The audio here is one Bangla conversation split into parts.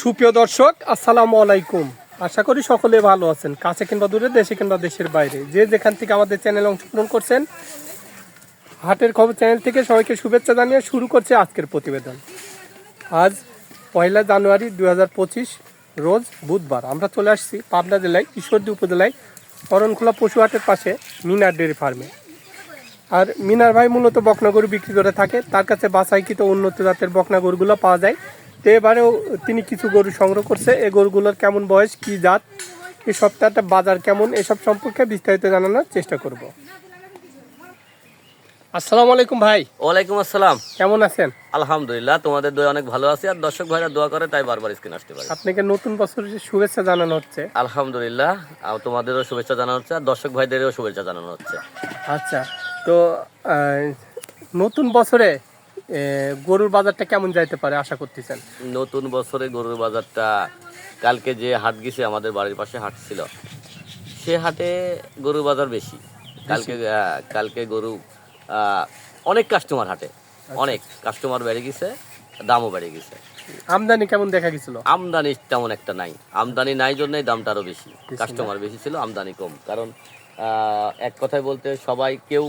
সুপ্রিয় দর্শক, আসসালামু আলাইকুম। আশা করি সকলে ভালো আছেন, কাছে কিংবা দূরে, দেশে কিংবা দেশের বাইরে। যে যেখান থেকে আমাদের চ্যানেলে অংশগ্রহণ করছেন, হাটের খবর চ্যানেল থেকে সবাইকে শুভেচ্ছা জানিয়ে শুরু করছে আজকের প্রতিবেদন। আজ পয়লা জানুয়ারি দু হাজার পঁচিশ, রোজ বুধবার। আমরা চলে আসছি পাবনা জেলায় ঈশ্বরদী উপজেলায় করণখোলা পশু হাটের পাশে মিনার ডেয়ারি ফার্মে। আর মিনার ভাই মূলত বকনা গরু বিক্রি করে থাকে। তার কাছে বাছাইকৃত উন্নত জাতের বকনা গরুগুলো পাওয়া যায়। তো এবারেও তিনি কিছু গরু সংগ্রহ করছে। এই গরুগুলোর কেমন বয়স কি জাত এই সপ্তাহটা বাজার কেমন এসব সম্পর্কে বিস্তারিত জানানোর চেষ্টা করব। আসসালামু আলাইকুম ভাই। ওয়ালাইকুম আসসালাম। কেমন আছেন? আলহামদুলিল্লাহ তোমাদের দোয়া অনেক ভালো আছে আর দর্শক ভাইরা দোয়া করে তাই বারবার স্ক্রিন আসতে পারে। আপনাকে নতুন বছরের শুভেচ্ছা জানানো হচ্ছে। আলহামদুলিল্লাহ আর তোমাদেরও শুভেচ্ছা জানানো হচ্ছে আর দর্শক ভাইদেরও শুভেচ্ছা জানানো হচ্ছে। আচ্ছা তো নতুন বছরে গরুর বাজারটা কেমন যাইতে পারে আশা করতেছেন? নতুন বছরে গরুর বাজারটা কালকে যে হাট গেছে আমাদের বাড়ির পাশে হাট ছিল। সে হাটে গরুর বাজার বেশি। কালকে কালকে গরু অনেক কাস্টমার হাটে। অনেক কাস্টমার বেড়ে গেছে দামও বেড়ে গেছে। আমদানি কেমন দেখা গেছিল? আমদানি তেমন একটা নাই। আমদানি নাই জন্যই দামটা আরও বেশি। কাস্টমার বেশি ছিল আমদানি কম। কারণ এক কথায় বলতে সবাই কেউ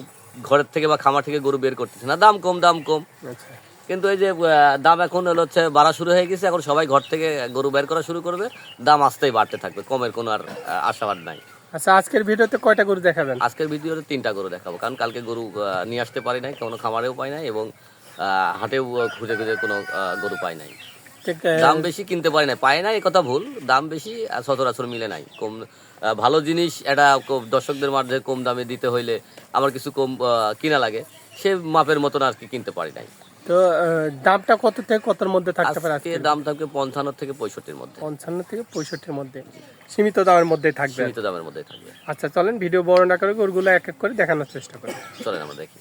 ঘরের থেকে বা খামার থেকে গরু বের করতেছে না। দাম কম দাম কম। আচ্ছা। কিন্তু এই যে দাম এখন হচ্ছে বাড়া শুরু হয়ে গেছে। এখন সবাই ঘর থেকে গরু বের করা শুরু করবে। দাম আসতেই বাড়তে থাকবে। কমের কোনো আর আশাবাদ নাই। আচ্ছা আজকের ভিডিওতে কয়টা গরু দেখাবেন? আজকের ভিডিওতে তিনটা গরু দেখাবো। কারণ কালকে গরু নিয়ে আসতে পারি নাই কোনো খামারেও পাই নাই এবং আহ, হাটেও খুঁজে খুঁজে কোনো গরু পাই নাই। দাম বেশি কিনতে পারি না পায় না এই কথা ভুল। দাম বেশি আর সচরাচর মিলে নাই। কম ভালো জিনিস এটা দর্শকদের মাঝে কম দামে দিতে হইলে আমার কিছু কম কিনা লাগে। সে মাপের মতন আর কি কিনতে পারি নাই। তো দামটা কত থেকে কতর মধ্যে থাকতে পারে আজকে দাম থাকবে পঞ্চান্ন থেকে পঁয়ষট্টির মধ্যে। পঞ্চান্ন থেকে পঁয়ষট্টির মধ্যে। সীমিত দামের মধ্যে থাকবে। সীমিত দামের মধ্যে থাকবে। আচ্ছা চলেন ভিডিও বড় না করে গরুগুলো এক এক করে দেখানোর চেষ্টা করি। চলেন আমরা দেখি।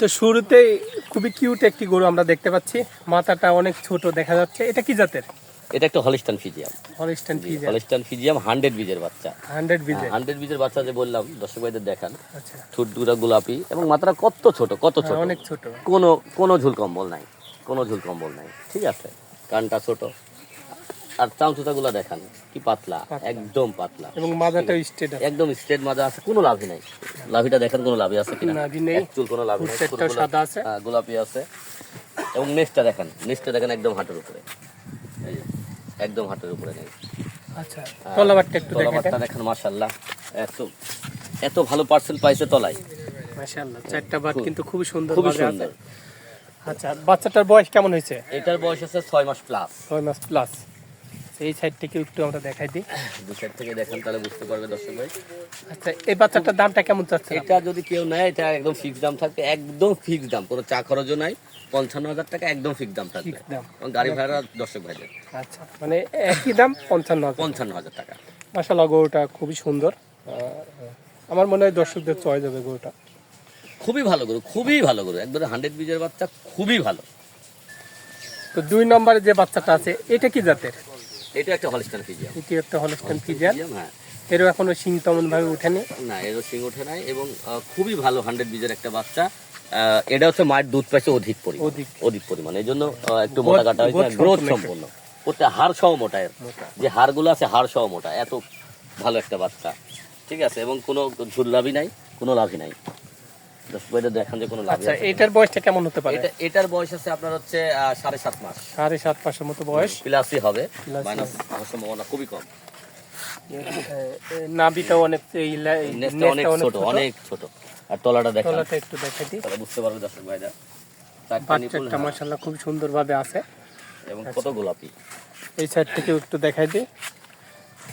তো শুরুতেই খুবই কিউট একটি গরু আমরা দেখতে পাচ্ছি। মাথাটা অনেক ছোট দেখা যাচ্ছে। এটা কি জাতের? এটা একটা হলিস্টান ফিজিয়াম। হলিস্টান পিজা হলিস্টান ফিজিয়াম হান্ড্রেড বীজের বাচ্চা। হান্ড্রেড বিজে হান্ড্রেড বীজের বাচ্চা যে বললাম দর্শক ভাইদের দেখান। আচ্ছা। ঠুট দুরা গোলাপি এবং মাত্রা কত ছোট কত ছোট? হ্যাঁ, অনেক ছোট। কোনো কোনো ঝুল কম্বল নাই কোনো ঝুল কম্বল নাই ঠিক আছে? কানটা ছোট। আর চামচুতাগুলো দেখান কি পাতলা একদম পাতলা। এবং মাথাটা স্টেট আছে। একদম স্ট্রেট মাজা আছে কোনো লাভই নাই। লাভিটা দেখেন কোনো লাভই আছে কিনা? নাভি নেই। চুল কোনো লাভই নাই সাদা আছে। হ্যাঁ, গোলাপি আছে। এবং নেক্সটটা দেখেন নেক্সটটা দেখেন একদম হাঁটুর উপরে। এই যে, একদম হাঁটুর উপরে নেই। আচ্ছা তলাবারটা একটু দেখে তলাবারটা দেখেন মাশাল্লাহ এত এত ভালো পার্সেল পাইছে তলায়। মাশাআল্লাহ চারটা বাট কিন্তু খুবই সুন্দর আছে সুন্দর। আচ্ছা বাচ্চাটার বয়স কেমন হয়েছে? এটার বয়স আছে ছয় মাস প্লাস ছয় মাস প্লাস এই সাইড থেকে একটু আমরা দেখাই দিই। দু সাইড থেকে দেখেন তাহলে বুঝতে পারবে দর্শক ভাই। আচ্ছা এই বাচ্চাটার দামটা কেমন চাচ্ছে? এটা যদি কেউ নেয় এটা একদম ফিক্স দাম থাকবে একদম ফিক্স দাম। কোনো চা খরচও নাই পঞ্চান্ন হাজার টাকা একদম ফিক্স দাম থাকবে। গাড়ি ভাড়া দর্শক ভাইদের। আচ্ছা মানে একই দাম পঞ্চান্ন পঞ্চান্ন হাজার টাকা। মাসাল্লাহ গরুটা খুবই সুন্দর। আমার মনে হয় দর্শকদের চয় যাবে গরুটা। খুবই ভালো গরু খুবই ভালো গরু। একবারে হান্ড্রেড বীজের বাচ্চা খুবই ভালো। তো দুই নম্বরে যে বাচ্চাটা আছে এটা কি জাতের? এটা একটা হলিস্টান ফিজিয়াম। এটি একটা হলস্টেন হ্যাঁ। এরও শিং উঠেনি না এরও সিং ওঠে নাই এবং খুবই ভালো হান্ড্রেড বীজের একটা বাচ্চা। এটা হচ্ছে মায়ের দুধ পাইছে অধিক পরিমাণ। অধিক। পরিমাণ। এই জন্য একটু মোটা কাটা হয়েছে গ্রোথ সম্পন্ন সম্পূর্ণ। প্রত্যেক হাড় সহ। মোটা। যে হাড়গুলো আছে হাড় সহ মোটা। এত ভালো একটা বাচ্চা। ঠিক আছে এবং কোনো ঝুল লাভই নাই কোনো লাভই নাই। দেখান যে কোনো আচ্ছা এটার বয়সটা কেমন হতে পারে? এটা এটার বয়স আছে আপনার হচ্ছে সাড়ে সাত মাস। সাড়ে সাত মাসের মতো বয়স। প্লাসই হবে মাইনাস সম্ভাবনা খুবই কম। নাবিটাও অনেক এই লা- এই নেটটা অনেক ছোট অনেক ছোট। আর তলাটা দেখান। তলাটা একটু দেখাই দিই। তাহলে বুঝতে পারবে দর্শক ভাইরা। বাচ্চাটা মাসাল্লাহ খুব সুন্দর ভাবে আছে। এবং কত গোলাপি। এই সাইড থেকে একটু দেখাই দিই।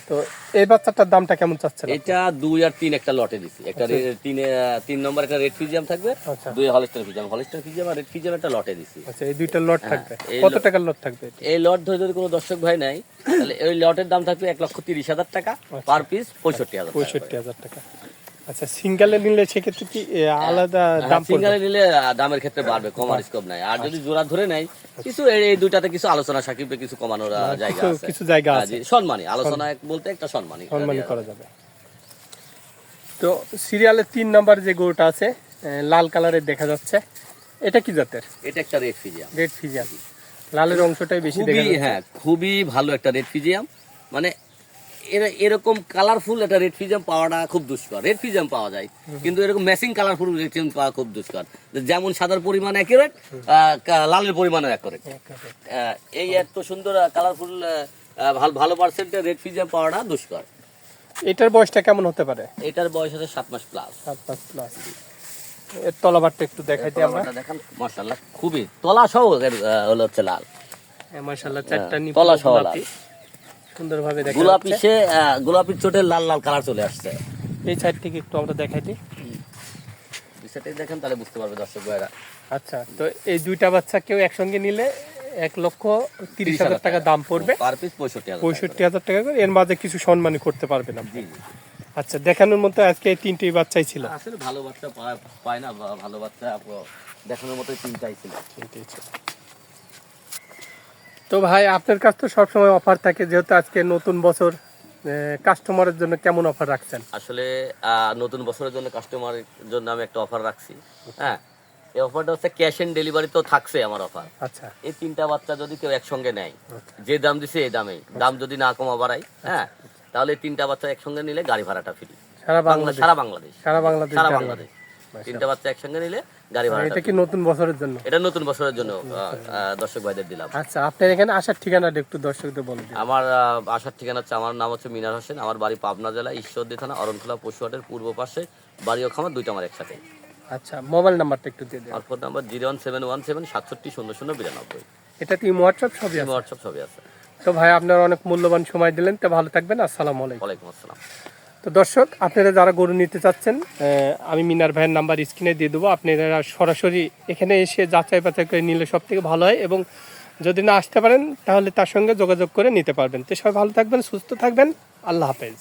তো এই বাচ্চাটার দামটা কেমন চাচ্ছেন এটা দুই আর তিন একটা লটে দিছি। একটা রে- তিনে তিন নম্বর একটা রেড ফিজিয়াম থাকবে আচ্ছা। দুই হলস্টার ফিজিয়াম হলস্টার ফিজিয়াম আর রেড ফিজিয়াম একটা লটে দিছি। আচ্ছা এই দুইটা লট থাকবে। হ্যাঁ, কত টাকার লট থাকবে এই লট ধরে যদি কোনো দর্শক ভাই নাই তাহলে ওই লটের দাম থাকবে এক লক্ষ তিরিশ হাজার টাকা পার পিস পঁয়ষট্টি হাজার পঁয়ষট্টি হাজার টাকা। আচ্ছা সিঙ্গেলে নিলে সেক্ষেত্রে কি আলাদা দাম পড়বে? সিঙ্গারে নিলে দামের ক্ষেত্রে বাড়বে কমার স্কোপ নাই। আর যদি জোড়া ধরে নেয় কিছু এই দুইটাতে কিছু আলোচনা সাকিবে কিছু কমানোর জায়গা আছে। কিছু জায়গা হ্যাঁ, আছে। সম্মানী আলোচনা বলতে একটা সম্মানী। সম্মানী করা যাবে। তো সিরিয়ালের তিন নম্বর যে গরুটা আছে লাল কালারের দেখা যাচ্ছে এটা কি জাতের? এটা একটা রেড ফিজিয়াম রেড ফিজিয়াম লালের অংশটাই বেশি দেখা হ্যাঁ খুবই ভালো একটা রেড ফিজিয়াম মানে এরা এরকম কালারফুল একটা রেড ফিজিয়াম পাওয়াটা খুব দুষ্কর। রেড ফিজিয়াম পাওয়া যায়। কিন্তু এরকম ম্যাচিং কালারফুল রেড ফিজিয়াম পাওয়া খুব দুষ্কর। যেমন সাদার পরিমাণ অ্যাকুরেট লালের পরিমাণও অ্যাকুরেট এই এত সুন্দর কালারফুল ভালো ভালো পার্সেন্টের রেড ফিজিয়াম পাওয়াটা দুষ্কর। এটার বয়সটা কেমন হতে পারে? এটার বয়স হচ্ছে সাত মাস প্লাস সাত পাঁচ প্লাস এর তলাবারটা একটু দেখাইতে আমরা। দেখেন। মার্শাল্লাহ খুবই। তলা সহ হলো হচ্ছে লাল। মাশাআল্লাহ চারটা হ্যাঁ, নিপুণ তলা সহ গোলাপি। সুন্দরভাবে দেখা গোলাপি সে গোলাপির চোটে লাল লাল কালার চলে আসছে। এই সাইড থেকে একটু আমরা দেখাই দিই। বিষয়টাই দেখেন তাহলে বুঝতে পারবে দর্শক ভাইরা। আচ্ছা তো এই দুইটা বাচ্চা কেউ একসঙ্গে নিলে এক লক্ষ তিরিশ হাজার টাকা দাম পড়বে। পার পিস পঁয়ষট্টি হাজার পঁয়ষট্টি হাজার টাকা করে। এর মাঝে কিছু সম্মানী করতে পারবেন আপনি জি জি আচ্ছা দেখানোর মতো আজকে এই তিনটেই বাচ্চাই ছিল। আসলে ভালো বাচ্চা পায়- না ভালো বাচ্চা দেখানোর মতো চিন্তাই ছিল। তিনটেই ছিল। তো ভাই আপনার কাছ তো সবসময় অফার থাকে যেহেতু আজকে নতুন বছর কাস্টমারের জন্য কেমন অফার রাখছেন? আসলে নতুন বছরের জন্য কাস্টমারের জন্য আমি একটা অফার রাখছি। হ্যাঁ এই অফারটা হচ্ছে ক্যাশ অন ডেলিভারি তো থাকছে আমার অফার আচ্ছা। এই তিনটা বাচ্চা যদি কেউ একসঙ্গে নেয় যে দাম দিছে এই দামে দাম যদি না কমা বাড়াই হ্যাঁ তাহলে তিনটা বাচ্চা একসঙ্গে নিলে গাড়ি ভাড়াটা ফ্রি সারা বাংলা বাংলাদেশ। সারা বাংলাদেশ। সারা বাংলাদেশ সারা বাংলাদেশ। তিনটা বাচ্চা একসঙ্গে নিলে গাড়ি ভাড়া। এটা কি নতুন বছরের জন্য? এটা নতুন বছরের জন্য দর্শক ভাইদের দিলাম। আচ্ছা আপনার এখানে আসার ঠিকানাটা একটু দর্শকদের বলে দিন। আমার আসার ঠিকানা হচ্ছে আমার নাম হচ্ছে মিনার হোসেন আমার বাড়ি পাবনা জেলা ঈশ্বরদী থানা অরণখোলা পশুহাটের পূর্ব পাশে বাড়ি ও খামার দুইটা আমার একসাথে। আচ্ছা মোবাইল নাম্বারটা একটু দিয়ে দিন। আমার phone number zero one seven one seven সাতষট্টি শূন্য শূন্য বিরানব্বই। এটা কি হোয়াটসঅ্যাপ সবই আছে। হোয়াটসঅ্যাপ সবই আছে। তো ভাই আপনার অনেক মূল্যবান সময় দিলেন তো ভালো থাকবেন আসসালামু আলাইকুম। ওয়ালাইকুম আসসালাম। তো দর্শক, আপনারা যারা গরু নিতে চাচ্ছেন আমি মিনার ভাইয়ের নাম্বার স্ক্রিনে দিয়ে দেবো। আপনারা সরাসরি এখানে এসে যাচাই বাছাই করে নিলে সব থেকে ভালো হয় এবং যদি না আসতে পারেন, তাহলে তার সঙ্গে যোগাযোগ করে নিতে পারবেন। তো সবাই ভালো থাকবেন, সুস্থ থাকবেন। আল্লাহ হাফেজ।